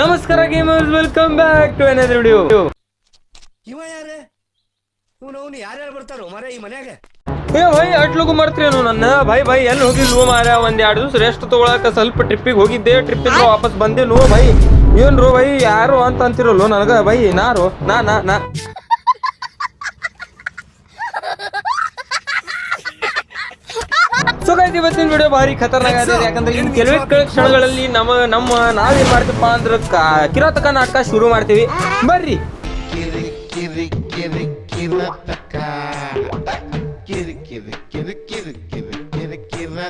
ನಮಸ್ಕಾರ gamers welcome back to another video ಇವ ಯಾರೇ? ಇವನು ಅವನು ಯಾರ್ಯಾರು ಬರ್ತಾರೋ? ಮರ ಈ ಮನ್ಯಾಗ. ಏ ಭೈ ಅಟ್ಲಗು ಮಾಡ್ತೀರೇನು ನನ್ನ? ಭೈ ಭೈ ಎಲ್ಲಿ ಹೋಗಿದ್ವು ಮಾರ ಒಂದ್ ಎರಡು ದಿವಸ ರೆಸ್ಟ್ ತಗೊಳಕ ಸ್ವಲ್ಪ ಟ್ರಿಪ್ಪಿಗೆ ಹೋಗಿದ್ದೆ. ಟ್ರಿಪ್ಪಿಂದ ವಾಪಸ್ ಬಂದೇನು ಭೈ ಏನ್ರು ಭೈ ಯಾರು ಅಂತ ಅಂತಿರಲ್ಲ ನನಗ? ಭೈ ನಾರು? ನಾ ನಾ ನಾ. ಸೊ ಗೈಸ್ ಇವತ್ತಿನ ವಿಡಿಯೋ ಭಾರಿ ಖತರ್ನಾಕ್ ಆಗಿದೆ. ಯಾಕಂದ್ರೆ ಇನ್ನು ಕೆಲವೇ ಕ್ಷಣಗಳಲ್ಲಿ ನಮ್ಮ ನಮ್ಮ ನಾವೇನ್ ಮಾಡ್ತೀವಪ್ಪ ಅಂದ್ರೆ ಕಿರಾತಕ ನಾಟಕ ಶುರು ಮಾಡ್ತೀವಿ. ಬರ್ರಿ. ಕಿರಿ ಕಿರಿ ಕಿರಿ ಕಿರಿ ಕಿರಿ kiri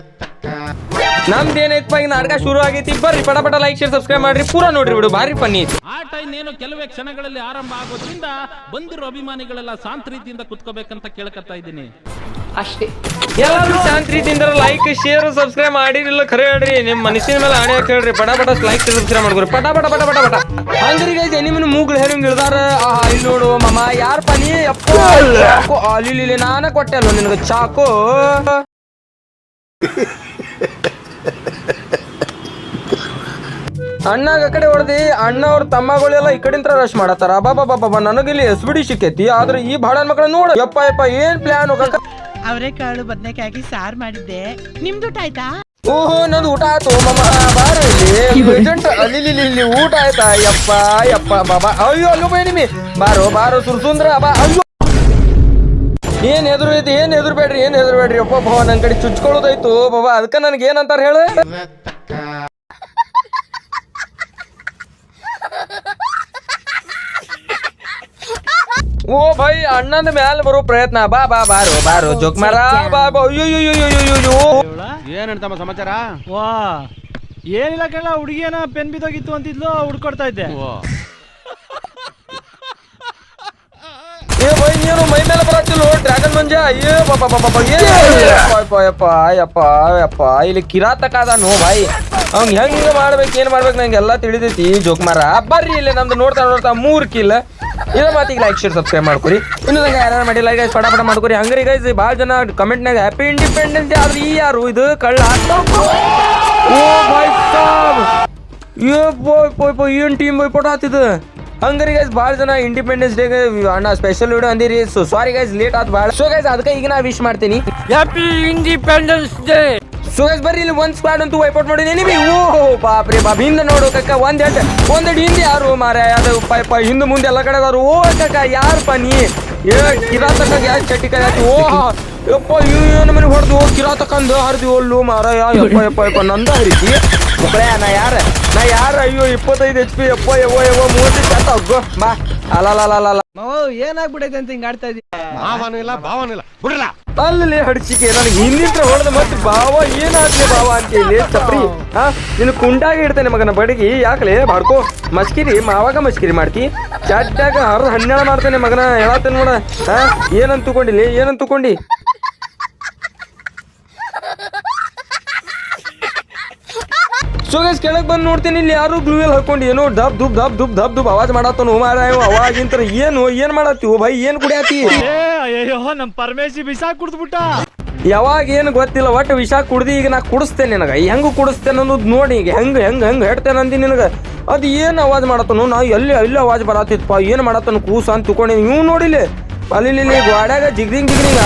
kiri kiri kiri kiri ನಮ್ದು ಏನೈತಪ್ಪ ಈಗ ನಾಟಕ ಶುರು ಆಗೈತಿ ಬರ್ರಿ ಪಟ ಪಟ ಲೈಕ್ ಶೇರ್ ಸಬ್ಸ್ಕ್ರೈಬ್ ಮಾಡ್ರಿ. ಪೂರ ನೋಡ್ರಿ ಬಿಡು ಭಾರಿ ಫನ್ನಿ ಆ ಟೈಮ್ ಏನು ಕೆಲವೇ ಕ್ಷಣಗಳಲ್ಲಿ ಆರಂಭ ಆಗೋದ್ರಿಂದ ಬಂದಿರೋ ಅಭಿಮಾನಿಗಳೆಲ್ಲ ಶಾಂತ ರೀತಿಯಿಂದ ಕುತ್ಕೋಬೇಕಂತ ಕೇಳ್ಕೊತಾ ಇದ್ದೀನಿ. ಎಲ್ಲರೂ ಶಾಂತ ರೀತಿಯಿಂದ ಲೈಕ್ ಶೇರ್ ಸಬ್ಸ್ಕ್ರೈಬ್ ಮಾಡಿರಿಲ್ಲ ಖರೆ ಹೇಳ್ರಿ ನಿಮ್ ಮನಸ್ಸಿನ ಮೇಲೆ ಆಣೆ ಹಾಕಿ ಹೇಳ್ರಿ ಪಟ ಪಟ ಲೈಕ್ ಸಬ್ಸ್ಕ್ರೈಬ್ ಮಾಡ್ಕೊರಿ. ಪಟ ಪಟ ಪಟ ಪಟ ಪಟ. ಹಂಗ್ರಿ ಗೈಸ್ ಎನಿಮಿನ ಮೂಗ್ಳು ಹೇರಂಗ್ ಇಳ್ದಾರ ಆಹಾ ಇಲ್ಲಿ ನೋಡು ಮಮ್ಮ ಯಾರ ಪನಿ ಅಪ್ಪ ಅಲ್ಲಿ ನಾನ ಕೊಟ್ಟೆ ಅಲ್ವ ನಿನಗೆ ಚಾಕು. ಅಣ್ಣಾಗ ಕಡೆ ಹೊಡೆದಿ ಅಣ್ಣ ಅವ್ರ ತಮ್ಮಗಳೆಲ್ಲ ಈ ಕಡೆಂತ್ರ ರಶ್ ಮಾಡತ್ತಾರ. ಬಾಬಾ ಬಾಬಾ ನನಗಿಲ್ಲಿ ಎಸ್ ಬಿ ಡಿ ಸಿಕ್ಕೈತಿ ಆದ್ರೆ ಈ ಬಾಳ ಮಕ್ಕಳ ನೋಡು. ಯಪ್ಪ ಯಪ್ಪ ಏನ್ ಪ್ಲಾನ್ ಅವರೇ ಕಾಳು ಬದನೆಕಾಯಿ ಸಾರು ಮಾಡಿದ್ದೆ. ನಿಮ್ದು ಊಟ ಆಯ್ತಾ? ಓಹೋ ನಂದು ಊಟ ಆಯ್ತು ಮಮ್ಮ ಬಾರೋ ಇಲ್ಲಿ. ಏಜೆಂಟ್ ಅಲ್ಲಿ ಇಲ್ಲಿ ಇಲ್ಲಿ ಊಟ ಆಯ್ತಾ? ಯಪ್ಪ ಯಪ್ಪ ಬಾಬಾ ಅಯ್ಯೋ ಅಲ್ಲೂ ಬೈ ನಿಮಿ. ಬಾರೋ ಬಾರೋ ಸುರ್ಸುಂದ್ರ ಬಾ. ಅಯ್ಯೋ. ಏನ್ ಎದುರು ಐತಿ ಏನ್ ಎದುರು ಬೇಡ್ರಿ ಏನ್ ಎದುರು ಬೇಡ್ರಿ. ಅಪ್ಪ ಬಾಬಾ ನನ್ ಕಡೆ ಚುಚ್ಕೊಳ್ಳೋದಾಯ್ತು ಬಾಬಾ ಅದಕ್ಕ ನನ್ಗೆ ಏನಂತಾರ ಹೇಳು? ಓ ಭೈ ಅಣ್ಣನ ಮ್ಯಾಲ ಬರೋ ಪ್ರಯತ್ನ. ಬಾ ಬಾ ಬಾರೋ ಬಾರೋ ಜೋಕ್ ಮಾರ ಬಾ ಬಾ ಅಯ್ಯೋ ಅಯ್ಯೋ ಅಯ್ಯೋ ಅಯ್ಯೋ ಅಯ್ಯೋ ಏನಂತಮ್ಮ ಸಮಾಚಾರ? ವಾ. ಏನಿಲ್ಲ ಕೇಳ ಹುಡುಗಿಯನ ಪೆನ್ ಬಿದ್ದೋಗಿತ್ತು ಅಂತಿದ್ಲು ಹುಡ್ಕೊಡ್ತಾ ಇದ್ದೆ. ಏ ಭೈ ನೀನು ಮೈ ಮೇಲೆ ಬರತ್ತಿಲ್ಲ ಡ್ರ್ಯಾಗನ್ ಮಂಜ? ಅಯ್ಯೋ ಪಾಪ ಪಾಪ ಬಾ ಏ ಯಪ್ಪ ಯಪ್ಪ ಯಪ್ಪ ಇಲ್ಲಿ ಕಿರಾತಕ ಅದಾನು ಭಾಯ್ ಅವ್ನ್ ಹೆಂಗ್ ಮಾಡ್ಬೇಕು ಏನ್ ಮಾಡ್ಬೇಕು ನಂಗೆಲ್ಲ ತಿಳಿದೈತಿ ಜೋಕ್ ಮಾರ. ಬರ್ರಿ ಇಲ್ಲಿ ನಮ್ದು ನೋಡ್ತಾ ನೋಡ್ತಾ ಮೂರ್ ಕಿಲ್ ಇದ ಮಾತಿಗೆ ಲೈಕ್ ಶೇರ್ ಸಬ್ಸ್ಕ್ರೈಬ್ ಮಾಡ್ಕೊರಿ ಇನ್ನು ನಂಗೆ ಯಾರು ಮಾಡಿಲ್ಲ ಗೈಸ್ ಪಟ ಮಾಡ್ಕೊರಿ ಹಂಗ್ರಿ ಗೈಸ್ ಭಾಳ ಜನ ಕಮೆಂಟ್ನಾಗ ಹ್ಯಾಪಿ ಇಂಡಿಪೆಂಡೆನ್ಸ್ ಡೇ ಆದ್ರೆ ಈ ಯಾರು? ಇದು ಕಳ್ಳ ಓ ಬಾಯ್ ಸಾಬ್ ಏ ಬಾಯ್ ಬಾಯ್ ಬಾಯ್ ಟೀಮ್ ಬಾಯ್ ಪಟ ಹಾತಿದ ಹಂಗ್ರಿ ಗೈಸ್ ಭಾಳ ಜನ ಇಂಡಿಪೆಂಡೆನ್ಸ್ ಡೇ ಅಣ್ಣ ಸ್ಪೆಷಲ್ ವಿಡಿಯೋ ಅಂದಿರಿ. ಸೊ ಸಾರಿ ಗೈಸ್ ಲೇಟ್ ಆತ್ ಭಾಳ. ಸೊ ಗೈಸ್ ಅದಕ್ಕೆ ಈಗ ನಾ ವಿಶ್ ಮಾಡ್ತೀನಿ. Happy Independence Day so guys ಬರ್ರಿ, ಇಲ್ಲಿ ಒಂದು ಸ್ಕ್ವಾಡ್ ಅಂತೂ ವೈಪೌಟ್ ಮಾಡಿದೀನಿ ನಿಮಗೆ ಓಹೋ ಬಾಪ್ರೆ ಬಾಬ್ ಹಿಂದೆ ನೋಡು ಕಕ್ಕ ಒಂದ್ ಹೆಡ್ ಒಂದ್ ಹೆಡ್ ಹಿಂದೆ ಯಾರು? ಮಾರ ಅದು ಪೈಪ ಹಿಂದೆ ಮುಂದೆ ಎಲ್ಲ ಕಡೆ ಅದಾರು. ಓ ಕಕ್ಕ ಯಾರಪ್ಪ ನೀ? ಏ ಕಿರಾತಕ ಯಾರು ಚಟ್ಟಿ. ಕೈ ಹಾಕಿ ಓ ಯಪ್ಪ ಏನು ಮನೆ ಹೊಡೆದು, ಓ ಕಿರಾ ತಕ್ಕಂದು ಹರಿದು, ಒಲ್ಲು ಮಾರ ಯಪ್ಪ ಯಪ್ಪ ಯಪ್ಪ, ನಂದ ಹರಿತಿ? ಮಕ್ಕಳೇ ನಾ ಯಾರ? ನಾ ಯಾರ? ಅಯ್ಯೋ, ಇಪ್ಪತ್ತೈದು ಎಚ್ ಪಿ ಯಪ್ಪ, ಯವ್ವ ಯವ್ವ ಮೂವತ್ತು ಅಗ್ಗೋ ಬಾ ಅಲ್ಲ ಏನಾಗ್ಬಿಡೈತೆ ಅಂತ ಹಿಂಗ್ ಆಡ್ತಾ ಇದ್ದಿ ಮಾವನೂ ಇಲ್ಲ ಭಾವನೂ ಇಲ್ಲ. ಬಿಡಲ್ಲ ಅಲ್ಲಿ ಹಡ್ಚಿಕೆ ನನಗೆ ಹಿಂದಿತ್ರ ಹೊಡೆದ ಮತ್ತೆ ಬಾವ ಏನಾಗ್ಲಿ ಭಾವ ಅಂತ ಇಲ್ಲಿ ಚಪ್ರಿ ಹಾ? ನಿನ್ನ ಕುಂಡಾಗಿ ಇಡ್ತೇನೆ ಮಗನ ಬಡಗಿ ಯಾಕಲೆ? ಬಾಡ್ಕೋ. ಮಸ್ಕಿರಿ ಮಾವಾಗ ಮಸ್ಕಿರಿ ಮಾಡ್ತಿ. ಚಟ್ಟಾಗ ಹರಿದು ಹನ್ನೆರಡು ಮಾಡ್ತೇನೆ ಮಗನ ಹೇಳತ್ತೇನೆ ನೋಡ ಹಾ? ಏನಂತ ತಗೊಂಡಿಲಿ ಏನಂತ ತಗೊಂಡಿ? ಸೊ ಗೈಸ್ ಕೆಳಗೆ ಬಂದು ನೋಡ್ತೀನಿ. ಇಲ್ಲಿ ಯಾರು ಗ್ಲೂವೆಲ್ ಹಾಕೊಂಡು ಏನೋ ಡಬ್ ದುಬ್ ದಬ್ ದುಬ್ ದಬ್ ದುಬ್ ಅವಾಜ್ ಮಾಡತ್ತನು ಮಾರ ಅವಾಗಿಂತರ ಏನು? ಏನ್ ಮಾಡತ್ತೀವಿ ಭೈ ಏನ್ ಕುಡಿಯತಿ ಅಯ್ಯೋ ನಮ್ಮ ಪರಮೇಶಿ ಬಿಸಾಕ್ ಕುಡ್ದ್ಬಿಟ್ಟ. ಯಾವಾಗ ಏನು ಗೊತ್ತಿಲ್ಲ ಒಟ್ಟು ವಿಷ ಕುಡ್ದಿ ಈಗ ನಾ ಕುಡಿಸ್ತೇನೆ ನಿನಗ. ಹೆಂಗ್ ಕುಡಿಸ್ತೇನೆ ಅನ್ನೋದು ನೋಡಿ ಈಗ. ಹೆಂಗ್ ಹೆಂಗ್ ಹೆಂಗ್ ಹೇಳ್ತೇನೆ ಅಂದಿ ನಿನಗ. ಅದು ಏನು ಅವಾಜ್ ಮಾಡತ್ತನು ನಾ ಎಲ್ಲಿ ಎಲ್ಲಿ ಅವಾಜ್ ಬರತ್ತಿತ್ತಪ್ಪ? ಏನು ಮಾಡತ್ತನು ಕೂಸ ಅಂತ ತಿಳ್ಕೊಂಡಿ ನೀವು ನೋಡಿಲಿ. ಅಲ್ಲಿ ಗೋಡ್ಯಾಗ ಜಿಗ್ರಿಂಗ್ ಜಿಗ್ರಿಂಗ್.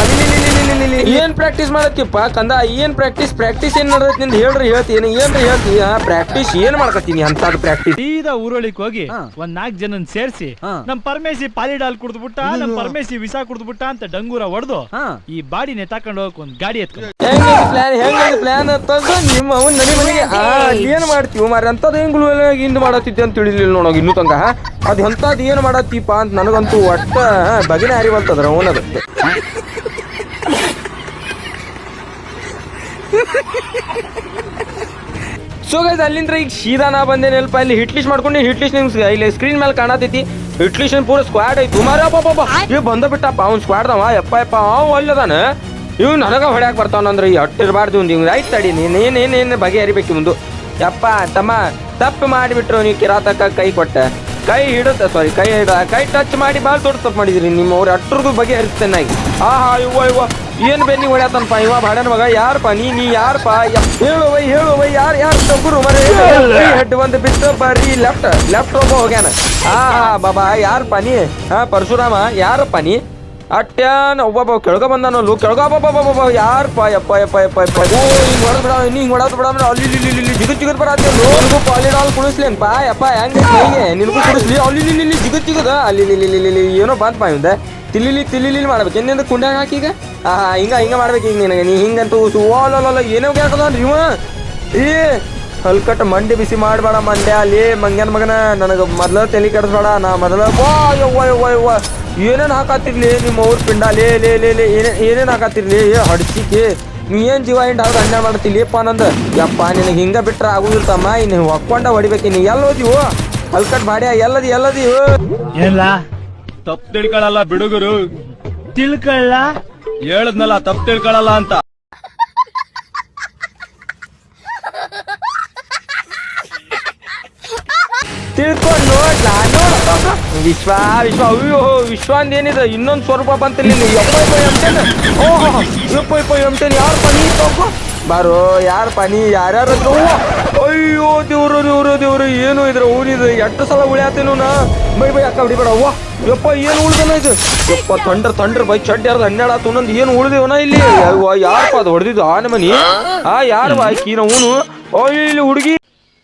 ಅಲ್ಲಿ. ಏನ್ ಪ್ರಾಕ್ಟೀಸ್ ಮಾಡತ್ತಿಪ್ಪ? ಕಂದ ಏನ್ ಪ್ರಾಕ್ಟೀಸ್ ಪ್ರಾಕ್ಟೀಸ್ ಏನ್ ನಡ್ದೈತಿ ನಿಂದ? ಹೇಳ್ರಿ ಹೇಳ್ತೀನಿ ಏನ್ರಿ ಹೇಳ್ತೀನಿ ಪ್ರಾಕ್ಟೀಸ್ ಏನ್ ಮಾಡ್ಕತ್ತೀನಿ ಅಂತ ಪ್ರಾಕ್ಟೀಸ್ ಸೀದಾ ಊರೊಳಿಕ್ ಹೋಗಿ ಒಂದ್ ನಾಲ್ಕ್ ಜನ ಸೇರ್ಸಿ ನಮ್ ಪರಮೇಶಿ ಪಾಲಿಡಾಲ್ ಕುಡ್ದ್ಬಿಟ್ಟ ನಮ್ ಪರಮೇಶಿ ವಿಸಾ ಕುಡ್ದ್ಬಿಟ್ಟ ಅಂತ ಡಂಗೂರ ಹೊಡೆದು ಈ ಬಾಡಿ ನೆತಾಕೊಂಡ್ ಹೋಗಕ್ ಒಂದ್ ಗಾಡಿ ಎತ್ತ ಹೆಂಗ್ ಪ್ಲಾನ್ ಹೆಂಗ್ ಪ್ಲಾನ್ ತಗೋ. ನಿಮ್ಮ ಅವನ್ ನಡಿ ಮನೆಗೆ. ಆ ಏನ್ ಮಾಡ್ತೀವಿ ಮಾರಿ ಅಂತದ್ ಹೆಂಗ್ ಹಿಂದ್ ಮಾಡತ್ತಿದ್ದೆ ಅಂತ ತಿಳಿಲಿಲ್ಲ ನೋಡೋಗಿ ಇನ್ನೂ ತಂಗ ಅದ್ ಎಂತದ್ ಏನ್ ಮಾಡತ್ತೀಪ ಅಂತ ನನಗಂತೂ ಒಟ್ಟ ಬಗಿನ ಹರಿವಲ್ತದ್ರ ಅದಕ್ಕೆ ಸೊ ಗೈಸ್ ಅಲ್ಲಿಂದ ಈಗ ಸೀದಾ ನಾ ಬಂದೇನಲ್ಪ ಇಲ್ಲಿ ಹಿಟ್ ಲಿಸ್ಟ್ ಮಾಡ್ಕೊಂಡು, ಹಿಟ್ ಲಿಸ್ಟ್ ನಿಮ್ಗೆ ಇಲ್ಲಿ ಸ್ಕ್ರೀನ್ ಮೇಲೆ ಕಾಣತೈತಿ. ಹಿಟ್ ಲಿಸ್ಟ್ ಪೂರ ಸ್ಕ್ವಾಡ್ ಐತಿ. ಮಾರ ಪಾಪ ಇವ್ ಬಂದ ಬಿಟ್ಟಪ್ಪ, ಅವ್ನ್ ಸ್ಕ್ವಾಡ್ದವ ಯಪ್ಪ ಯಪ್ಪ, ಅವ್ ಅಲ್ಲದಾನ. ಇವ್ ನನಗ ಹೊಡ್ಯಾಕ್ ಈ ಅಟ್ಟಿರ್ಬಾರ್ದು ಇವ್ ಆಯ್ತು ತಡಿ, ನೀನ್ ಬಗೆ ಹರಿಬೇಕು ಬಗೆಹರಿಬೇಕು ಮುಂದು ಯಪ್ಪ, ತಮ್ಮ, ತಪ್ಪು ಮಾಡಿಬಿಟ್ರು ನೀವು ಕಿರಾತಕ ಕೈ ಕೊಟ್ಟ. ಕೈ ಹಿಡುತ್ತೆ ಸಾರಿ ಕೈ ಹಿಡ ಕೈ ಟಚ್ ಮಾಡಿ ಭಾಳ ದೊಡ್ಡ ತಪ್ಪು ಮಾಡಿದ್ರಿ. ನಿಮ್ಮ ಅವ್ರ ಅಟ್ರದ್ದು ನಾಯಿ. ಆಗಿ ಆಹಾ ಇವ್ವ ಇವ್ವ ಏನ್ ಬೆನ್ನಿ ಹೊಡ್ಯಾತನಪ್ಪ ಇವ ಬಾಡನ್ ಮಗ. ಯಾರಪ್ಪ ನೀ ನೀ ಯಾರಪ್ಪ ಹೇಳು ವೈ ಹೇಳು ವೈ ಯಾರು ಯಾರು ತಗುರು ಮರೆ. ಹೆಡ್ ಒಂದು ಬಿಟ್ಟು ಬರ್ರಿ ಲೆಫ್ಟ್ ಲೆಫ್ಟ್ ಒಬ್ಬ ಹೋಗ್ಯಾನ. ಆ ಹಾ ಬಾಬಾ ಯಾರಪ್ಪ ನೀ? ಹಾ ಪರಶುರಾಮ ಯಾರಪ್ಪ ನೀ? ಅಟ್ಯಾನ ಒಬ್ಬ ಕೆಳಗ ಬಂದಾನಲ್ಲು ಕೆಳಗ ಒಬ್ಬೊಬ್ಬ ಯಾರಪ್ಪ ಯಪ್ಪ ಯಪ್ಪ ಯಪ್ಪ ಯಪ್ಪ. ಓ, ಹಿಂಗ್ ಹೊಡೆದ್ ಬಿಡ ಹಿಂಗ್ ಹೊಡೆದ್ ಬಿಡ ಅಂದ್ರೆ ಅಲ್ಲಿ, ಇಲ್ಲಿ ಇಲ್ಲಿ ಜಿಗತ್ ಜಿಗತ್ ಬರತ್ತೆ ನಿನಗೂ ಪಾಲಿಡಾಲ್ ಪಾ, ಯಪ್ಪ ಹೆಂಗೆ ಹಿಂಗೆ ನಿನಗೂ ಕುಡಿಸ್ಲಿ ಅಲ್ಲಿ, ಇಲ್ಲಿ ಇಲ್ಲಿ ಜಿಗತ್ ಜಿಗದ ಅಲ್ಲಿ, ಇಲ್ಲಿ ಇಲ್ಲಿ ಇಲ್ಲಿ ಏನೋ ಬಂತಪ್ಪ ಇವಂದ ತಿಲ್ಲಿಲಿ ತಿಲ್ಲಿಲಿ ಮಾಡ್ಬೇಕು. ಏನಿಂದ ಕುಂಡ್ಯಾಗ ಹಾಕಿ ಈಗ? ಆ ಹಿಂಗ ಹಿಂಗ ಮಾಡ್ಬೇಕು ಈಗ ನಿನಗೆ. ನೀ ಹಿಂಗಂತೂ ಓಲಲ್ಲ ಏನೋ ಕೇಳ್ಕದ ಇವ. ಏ ಹಲ್ಕಟ್ ಮಂಡಿ ಬಿಸಿ ಮಾಡಬೇಡ ಮಂಡ್ಯ. ಅಲ್ಲಿ ಮಂಗ್ಯನ ಮಗನ ನನಗೆ ಮೊದಲ ತಲೆ ಕೆಡಿಸ್ಬೇಡ ನಾ ಮೊದಲ ವಾ ಯವ್ವ ಯವ್ವ ಯವ್ವ. ಏನೇನು ಹಾಕತ್ತಿರ್ಲಿ ನಿಮ್ಮ ಅವ್ರ ಪಿಂಡ? ಲೇ ಲೇ ಲೇ ಲೇ ಏನೇ ಏನೇನು ಹಾಕತ್ತಿರ್ಲಿ ಏ ಹಡ್ಸಿಕೆ. ನೀ ಏನು ಜೀವ ಹಿಂಡ್ ಅವ್ರು ಅನ್ನ ಮಾಡ್ತಿಲ್ಲಿಪ್ಪ ನಂದು? ಯಪ್ಪ ನಿನಗೆ ಹಿಂಗ ಬಿಟ್ರೆ ಆಗುದಿಲ್ಲ ತಮ್ಮ. ಇನ್ನು ಹೊಕ್ಕೊಂಡ ಹೊಡಿಬೇಕು ನೀ ಎಲ್ಲ ಓದಿವು? ಹಲ್ಕಟ್ ಬಾಡ್ಯ ಎಲ್ಲದಿ ಎಲ್ಲದಿ? ಎಲ್ಲ? ತಪ್ಪು ತಿಳ್ಕೊಳಲ್ಲ ಬಿಡುಗರು. ತಿಳ್ಕೊಳ್ಳ? ಹೇಳದ್ನಲ್ಲ ತಪ್ಪು ತಿಳ್ಕೊಳಲ್ಲ ಅಂತ. ವಿಶ್ವ ವಿಶ್ವ ಅಯ್ಯೋ ವಿಶ್ವ ಅಂದ ಏನಿದೆ? ಇನ್ನೊಂದು ಸ್ವರೂಪ ಬಂತಿಲ್ಲ ಇಲ್ಲಿ. ಎಂಟೇನ ಓಹೋ ಎಂಟೇನ್ ಯಾರು ಪನಿ ತಗೋ ಬಾರೋ ಯಾರು ಪನಿ ಯಾರ್ಯಾರು ಅಯ್ಯೋ ದೇವ್ರು ದೇವ್ರು ದೇವ್ರು ಏನು ಇದ್ರ ಊರಿದು ಎಷ್ಟು ಸಲ ಉಳಿಯಾತೇನು ನಾ? ಬೈ ಬೈ ಅಕ್ಕ ಬೇಡ. ಅವ್ವ. ಯಪ್ಪ ಏನು ಉಳ್ದನ ಇದು? ಯಪ್ಪ ತಂಡ್ರ ತಂಡ್ರ ಬೈ ಚಡ್ ಯಾರ್ದು? ಹನ್ನೆರಡು ಆತು ಒಂದೊಂದು ಏನು ಉಳ್ದೇವನ ಇಲ್ಲಿ? ಯಾರಪ್ಪ ಅದು ಹೊಡೆದಿದ್ದು? ಆನೆ ಮನಿ ಆ ಯಾರು ಆಕಿ ನಾವು ಅಯ್ಯೋ ಇಲ್ಲಿ ಹುಡುಗಿ.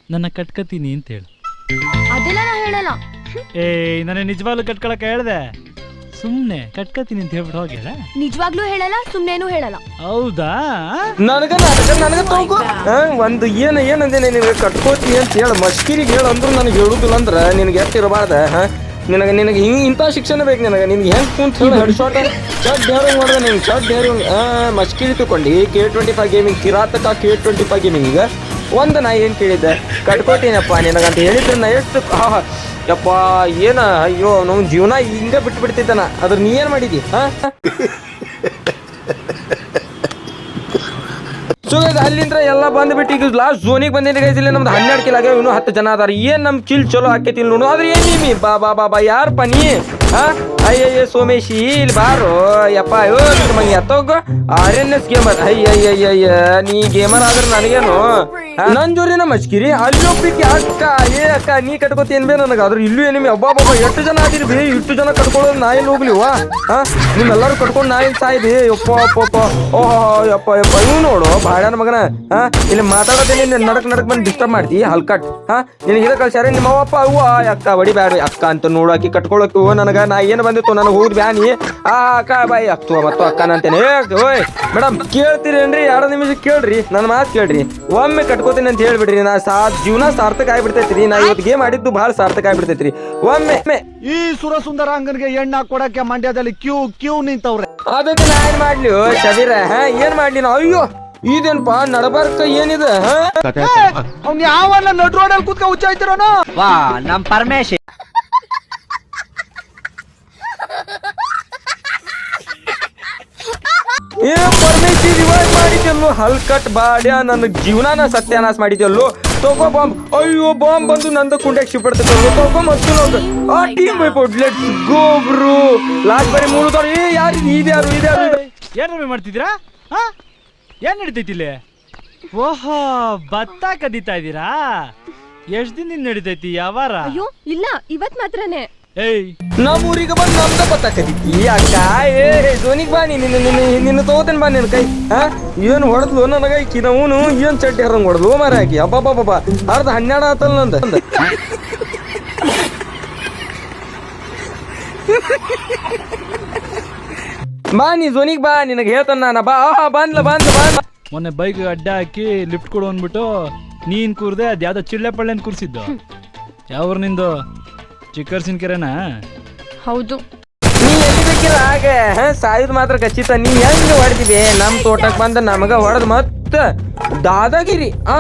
ನನ್ನ ಕಟ್ಕತೀನಿ ಅಂತ ಹೇಳು. ಅದೆಲ್ಲ ನಾ ಹೇಳಲ್ಲ ಏ ನನಗೆ ನಿಜವಾಗ್ಲೂ ಕಟ್ಕೊಳಕ್ ಹೇಳ್ದೆ. ಸುಮ್ನೆ ಕಟ್ಕತೀನಿ ಅಂತ ಹೇಳ್ಬಿಟ್ಟು ಹೋಗಿ ನಿಜವಾಗ್ಲೂ ಹೇಳಲ್ಲ ಸುಮ್ನೇನು ಹೇಳಲ್ಲ. ಹೌದಾ? ನನಗ ನನಗ ನನಗ ತಗೋ. ಒಂದು ಏನ ಏನಂದೇನೆ ನಿನಗೆ ಕಟ್ಕೋತೀನಿ ಅಂತ ಹೇಳ. ಮಸ್ಕಿರಿಗೆ ಹೇಳು ಅಂದ್ರು ನನಗೆ ಹೇಳುದಿಲ್ಲ ಅಂದ್ರೆ ನಿನಗೆ ಎತ್ತ ಇರಬಾರ್ದ ಹಾ? ನಿನಗೆ ನಿನಗೆ ಹಿಂಗೆ ಇಂಥ ಶಿಕ್ಷಣ ಬೇಕು ನಿನಗೆ. ನಿನಗೆ ಹೆಂಗೆ ಕುಂತ ಹೇಳಿ ಹೆಡ್ ಶಾಟ್ ಶರ್ಟ್ ಡೇರಿಂಗ್ ಮಾಡಿದೆ ನಿಂಗೆ ಶರ್ಟ್ ಡೇರಿಂಗ್ ಮಸ್ಕಿರಿ ತಗೊಂಡು ಕೆ ಟ್ವೆಂಟಿ ಫೈವ್ ಗೇಮಿಂಗ್ ಕಿರಾತಕ ಕೆ ಟ್ವೆಂಟಿ ಫೈವ್ ಗೇಮಿಂಗ್ ಈಗ. ಒಂದು ನಾ ಏನು ಕೇಳಿದ್ದೆ? ಕಟ್ಕೊಟ್ಟಿನಪ್ಪ ನಿನಗಂತ ಹೇಳಿದ್ರೆ ನಾ ಎಷ್ಟು ಯಪ್ಪ, ಏನ? ಅಯ್ಯೋ ನಮ್ಮ ಜೀವನ ಹಿಂಗ ಬಿಟ್ಟು ಬಿಡ್ತಿದ್ದಾನ ಅದ್ರ ನೀ ಏನು ಮಾಡಿದಿ, ಹಾ? ಸೊ ಅಲ್ಲಿಂದ ಎಲ್ಲ ಬಂದ್ಬಿಟ್ಟು ಈಗ ಲಾಸ್ಟ್ ಝೋನಿಗೆ ಬಂದಿದೆ ಗೈಸ್ ಇಲ್ಲಿ ನಮ್ದು ಹನ್ನೆರಡು ಕಿಲೋ ಆಗ್ಯಾವ, ಇನ್ನೂ ಹತ್ತು ಜನ ಅದಾರ. ಏನ್ ನಮ್ಮ ಚಿಲ್ ಚಲೋ ಆಕೈತಿ ಇಲ್ಲಿ ನೋಡು. ಆದ್ರೆ ಏನ್ ನೀಮಿ ಬಾ ಬಾ ಬಾ ಬಾ ಯಾರಪ್ಪ ನೀ? ಹಾ? ಅಯ್ಯಯ್ಯ ಸೋಮೇಶಿ, ಇಲ್ಲಿ ಬಾರೋ. ಯಪ್ಪ ಅಯ್ಯೋ ಮಂಗೆ ಎತ್ತೋಗ ಆರ್ ಎನ್ ಎಸ್ ಗೇಮರ್ ಅಯ್ಯಯ್ಯಯ್ಯ, ನೀ ಗೇಮರ್ ಆದ್ರೆ ನನಗೇನು? ನನ್ ಜೋರಿನ ಮಚ್ಕಿರಿ ಅಲ್ಲೊಬ್ಬಿಕ್ಕೆ ಅಕ್ಕ, ಏ ಅಕ್ಕ, ನೀ ಕಟ್ಕೋತೀನಿ ಬೇ ನನಗೆ? ಆದ್ರೆ ಇಲ್ಲೂ ಏನಿಮಿ ಅಬ್ಬಾ ಬಾಬಾ ಎಷ್ಟು ಜನ ಆದಿರಿ ಬೇ? ಇಷ್ಟು ಜನ ಕಟ್ಕೊಳ್ಳೋದು ನಾ ಎಲ್ಲಿ ಹೋಗ್ಲಿವಾ ಹಾ? ನಿಮ್ಮೆಲ್ಲರೂ ಕಟ್ಕೊಂಡು ನಾ ಎಲ್ಲಿ ಸಾಯ್ದಿ? ಯಪ್ಪ ಅಪ್ಪ ಓಹೋ, ಯಪ್ಪ ಯಪ್ಪ. ಇವ್ ನೋಡು, ಬಾಳ್ಯಾನ ಮಗನ. ಹಾ? ಇಲ್ಲಿ ಮಾತಾಡೋದೇ ನೀನ್ ನಡಕ್ ನಡಕ್ ಬಂದು ಡಿಸ್ಟರ್ಬ್ ಮಾಡ್ತಿ, ಹಲ್ಕಟ್. ಹಾ? ನಿನಗೆ ಇದ ಕಳ್ಸ್ಯಾರ? ನಿಮ್ಮ ಅವ್ವ ಅಕ್ಕ ಬಡಿ ಬ್ಯಾಡ ಅಕ್ಕ ಅಂತ ನೋಡಾಕಿ ಕಟ್ಕೊಳಕ್ಕೆ ನನಗ. ನಾ ಏನು ಬಂದಿತ್ತು ನನಗೆ ಹೋದ್ ಬ್ಯಾನಿ. ಆ ಅಕ್ಕ ಬಾಯಿ ಅಕ್ಕ ಮತ್ತು ಅಕ್ಕನ ಅಂತೇನೆ. ಏ, ಓಯ್ ಮೇಡಮ್ ಕೇಳ್ತೀರೇನ್ರಿ? ಎರಡು ನಿಮಿಷ ಕೇಳ್ರಿ ನನ್ನ ಮಾತು ಕೇಳ್ರಿ. ಒಮ್ಮೆ ಕಟ್ಕೋತೀನಿ ಅಂತ ಹೇಳ್ಬಿಡ್ರಿ ನಾ ಸಾ ಜೀವನ ಸಾರ್ಥಕ ಆಗ್ಬಿಡ್ತೈತ್ರಿ. ನಾ ಇವತ್ತು ಗೇಮ್ ಆಡಿದ್ದು ಭಾಳ ಸಾರ್ಥಕ ಆಗ್ಬಿಡ್ತೈತ್ರಿ. ಒಮ್ಮೆ ಒಮ್ಮೆ. ಈ ಅಂಗನ್ಗೆ ಎಣ್ಣ ಕೊಡಕ್ಕೆ ಮಂಡ್ಯದಲ್ಲಿ ಕ್ಯೂ ಕ್ಯೂ ನಿಂತವ್ರೆ. ಅದಕ್ಕೆ ನಾ ಏನ್ ಮಾಡ್ಲಿ ಓ ಶಬೀರ ಹಾ ಏನ್ ಮಾಡ್ಲಿ ನಾ? ಅಯ್ಯೋ ಇದೇನ್ಪಾ ನಡಬಾರ್ಕ ಏನಿದೆ ಅವ್ನ ಅವ್ನ್ ಯಾವನ್ನ ನಡ್ ರೋಡಲ್ಲಿ ಕೂತ್ಕ ಹುಚ್ಚಾಯ್ತಿರೋನು ವಾ ನಮ್ ಪರಮೇಶ್. ಹಲ್ಕಟ್ ಬಾಡ್ಯ ನನ್ನ ಜೀವನಾನ ಸತ್ಯಾನಾಶ ಮಾಡಿದ್ಯಲ್ಲೋ? ತಗೋ ಬಾಂಬ್. ಅಯ್ಯೋ ಬಾಂಬ್ ಬಂದು ನಂದು ಕುಂಡ್ಯಾಗ ಶಿಫ್ಟ್ ತಗೋ ಮತ್ತು ನೋಡು ಆ ಟೀಮ್ ಬೈಪೋಟ್ ಲೆಟ್ಸ್ ಗೋ ಬ್ರೋ ಲಾಸ್ಟ್ ಬರೀ ಮೂರು ದೊಡ್ಡ ಏ ಯಾರು ಇದ್ಯಾರು ಇದ್ಯಾರು ಏನ್ ರಮೆ ಮಾಡ್ತಿದ್ದೀರಾ? ಹಾ ಏನ್ ನಡೀತೈತಿ ಇಲ್ಲಿ? ಓಹೋ ಭತ್ತ ಕದೀತಾ ಇದ್ದೀರಾ? ಎಷ್ಟ್ ದಿನದಿಂದ ನಡೀತೈತಿ ಯಾವಾರ ಅಯ್ಯೋ ಇಲ್ಲ. ಇವತ್ ಮಾತ್ರನೇ. ಏಯ್. ನಮ್ಮ ಊರಿಗೆ ಬಂದು ನಮ್ದ ಬತ್ತ ಕದೀತಿ ಅಕ್ಕ ಏ ಜೋನಿಗೆ ಬಾ ನೀನು ನಿನ್ನ ನಿನ್ನ ತಗೋತೇನೆ ಬಾ ನಿನ್ನ ಕೈ. ಹಾ ಏನು ಹೊಡೆದ್ಲು ನನಗ ಈಕಿ ನಾವು ಏನ್ ಚಡ್ಡಿ ಹರಂಗ್ ಹೊಡೆದ್ಲು? ಮಾರ ಆಕಿ. ಅಬ್ಬಬ್ಬಬ್ಬ ಅರ್ಧ ಹನ್ನೆರಡು ಆತಲ್ಲ ನಂದ. ಬಾ ನೀ ಜೋನಿಗೆ ಬಾ. ನಿನಗೆ ಹೇಳ್ತಾನ ನಾನು. ಬಾ ಆಹಾ ಬಂದ್ಲ ಬಂದ್ ಬಂದ್ ಮೊನ್ನೆ ಬೈಕ್ ಅಡ್ಡ ಹಾಕಿ ಲಿಫ್ಟ್ ಕೊಡು ಅಂದ್ಬಿಟ್ಟು ನೀನ್ ಕೂರ್ದೆ ಅದ್ ಯಾವ್ದೋ ಚಿಳ್ಳೆ ಪಳ್ಳೆನ್ ಕೂರ್ಸಿದ್ದು. ಯಾವ ನಿಂದು? ಚಿಕ್ಕರ್ಸಿನ ಕೆರೆನಾ? ಹೌದು. ನೀ ಎಲ್ಲಿ ಬೇಕಿರ ಆಗ ಸಾಯುದ್ ಮಾತ್ರ ಖಚಿತ. ನೀ ಹೆಂಗ್ ಹೊಡೆದಿವೆ ನಮ್ ತೋಟಕ್ ಬಂದ ನಮಗ ಹೊಡೆದ್ ಮತ್ತ ದಾದಾಗಿರಿ ಆ?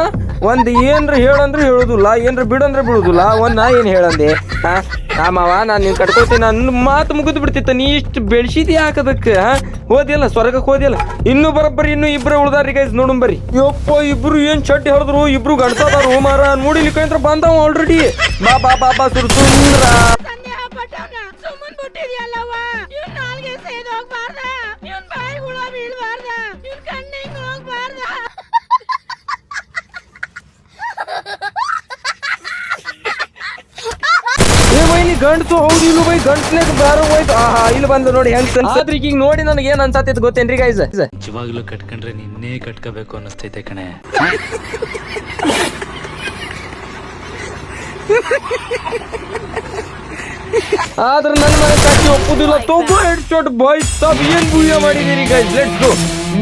ಒಂದ್ ಏನ್ರ ಹೇಳಂದ್ರೆ ಹೇಳುದಿಲ್ಲ, ಏನ್ರ ಬಿಡಂದ್ರೆ ಬಿಡುದಿಲ್ಲ. ಒಂದ್ ನಾ ಏನ್ ಹೇಳಂದೆ? ಹಾ? ಆ ಮಾವ, ನಾನ್ ನೀನು ಕಟ್ಕೊತೀನಿ ನನ್ನ ಮಾತು ಮುಗಿದು ಬಿಡ್ತಿತ್ತ, ನೀ ಇಷ್ಟು ಬೆಳ್ಸಿದಿ ಹಾಕದಕ್ಕ ಹಾ? ಹೋದಿಲ್ಲ ಸ್ವರ್ಗಕ್ಕೆ ಹೋದಿಲ್ಲ ಇನ್ನು ಬರೋಬ್ಬರಿ, ಇನ್ನು ಇಬ್ರು ಉಳ್ದಾರಿ ಗೈಸ್ ನೋಡಂಬರಿ ಬರ್ರಿ. ಯಪ್ಪ, ಇಬ್ರು ಏನು ಚಡ್ಡಿ ಹೊಡೆದ್ರು, ಇಬ್ರು ಗಂಡಸದಾರು ಮಾರ ನೋಡಿ ಲಿಕ್ಕಂತ್ರ ಬಂದವ ಆಲ್ರೆಡಿ ಬಾ ಬಾ ಬಾ ಬಾ, ಸುರ್ ಗಂಡ್ಸು ಹೌದು ಇಲ್ಲೂ ಬೈ ಗಂಟ್ಲೆ ಬಾರೋ ಹೋಯ್ತು. ಆಹಾ ಇಲ್ಲಿ ಬಂದು ನೋಡಿ ಹೆಂಗ್ ಆದ್ರೆ ಈಗ ನೋಡಿ ನನಗೆ ಏನ್ ಅನ್ಸತ್ತಿದ್ ಗೊತ್ತೇನ್ರಿ ಗೈಸ್ ನಿಜವಾಗ್ಲೂ ಕಟ್ಕೊಂಡ್ರೆ ನಿನ್ನೆ ಕಟ್ಕೋಬೇಕು ಅನ್ನಿಸ್ತೈತೆ ಕಣೆ. ಆದ್ರೆ ನನ್ನ ಮನೆ ಸಾಕ್ಷಿ ಒಪ್ಪುದಿಲ್ಲ. ತಗೋ ಹೆಡ್ ಶಾಟ್ ಬಾಯ್ ಸಬ್ ಏನ್ ಗುಯ್ಯ ಮಾಡಿದೀರಿ ಗೈಸ್ ಲೆಟ್ಸ್ ಗೋ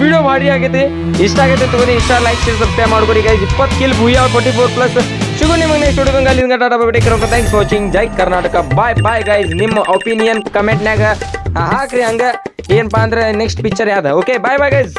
ವಿಡಿಯೋ ಭಾರಿ ಆಗೈತಿ ಇಷ್ಟ ಆಗೈತೆ ತಗೋರಿ ಇಷ್ಟ ಲೈಕ್ ಶೇರ್ ಸಬ್ಸ್ಕ್ರೈಬ್ ಮಾಡ್ಕೊರಿ ಗೈಸ್ ಇಪ್ಪತ್ತು ಕಿಲ್ ಭೂಯ ಫೋರ್ಟಿ ಫೋರ್ ಪ್ಲಸ್ ಸಿಗು ನಿಮಗೆ ನೆಕ್ಸ್ಟ್ ವಿಡಿಯೋ ಅಲ್ಲಿ ಟಾಟಾ ಬೈ ಥ್ಯಾಂಕ್ಸ್ ವಾಚಿಂಗ್ ಜೈ ಕರ್ನಾಟಕ. ಬಾಯ್ ಬಾಯ್ ಗೈಸ್ ನಿಮ್ಮ ಒಪಿನಿಯನ್ ಕಮೆಂಟ್ನಾಗ ಹಾಕ್ರಿ ಹಂಗ. ಏನಪ್ಪಾ ಅಂದ್ರೆ ನೆಕ್ಸ್ಟ್ ಪಿಕ್ಚರ್ ಯಾವ್ದ? Okay bye bye guys